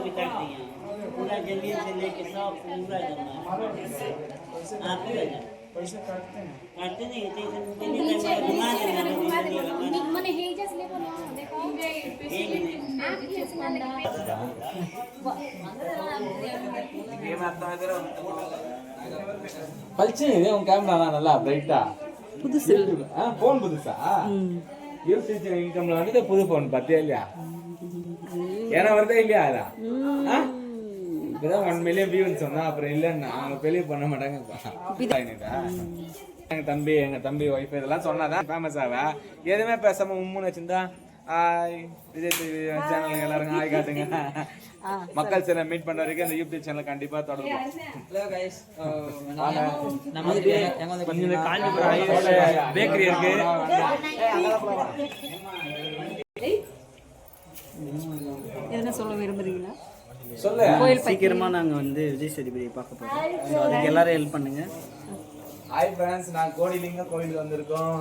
को भी काट दिया पूरा जमीन से लेके सब पूरा जमा आप ही पैसे काटते हैं काटते नहीं इतने घुमा देना मैंने हे। जस्ट ले बोला देखो பளிச்சுன்னு இது உன் கேமரா நல்லா பிரைட்டா புதுசு. ஆ ஃபோன் புதுசா? யூஸ் இன்கம்ல வந்துட்டு புது ஃபோன் பார்த்தியா இல்லையா? ஏன்னா வருதா இல்லையா அதான்? இப்பதான் ஒன் மில்லியன் வியூன்னு சொன்னா அப்புறம் இல்லைன்னா அவங்க பெரிய பண்ண மாட்டாங்க எங்க தம்பி எங்க தம்பி ஒய்ஃப் இதெல்லாம் சொன்னாதான் ஃபேமஸ் ஆவ. எதுவுமே பேசாம உம்முன்னு வச்சிருந்தா ஹாய் விஜய் டிவி சேனல் எல்லாரும் ஹாய் காட்டுங்க. மக்கள் சில மீட் பண்ற வரைக்கும் அந்த யூடியூப் சேனல் கண்டிப்பா தொடரும் பேக்கரி இருக்கு. எதனா சொல்ல விரும்புறீங்களா? சொல்லு சீக்கிரமா நாங்க வந்து விஜய் சேதுபதியை பார்க்க போறோம். அதுக்கு எல்லாரும் ஹெல்ப் பண்ணுங்க. ஹாய் ஃப்ரெண்ட்ஸ் நான் கோடிலிங்க கோயிலுக்கு வந்திருக்கோம்.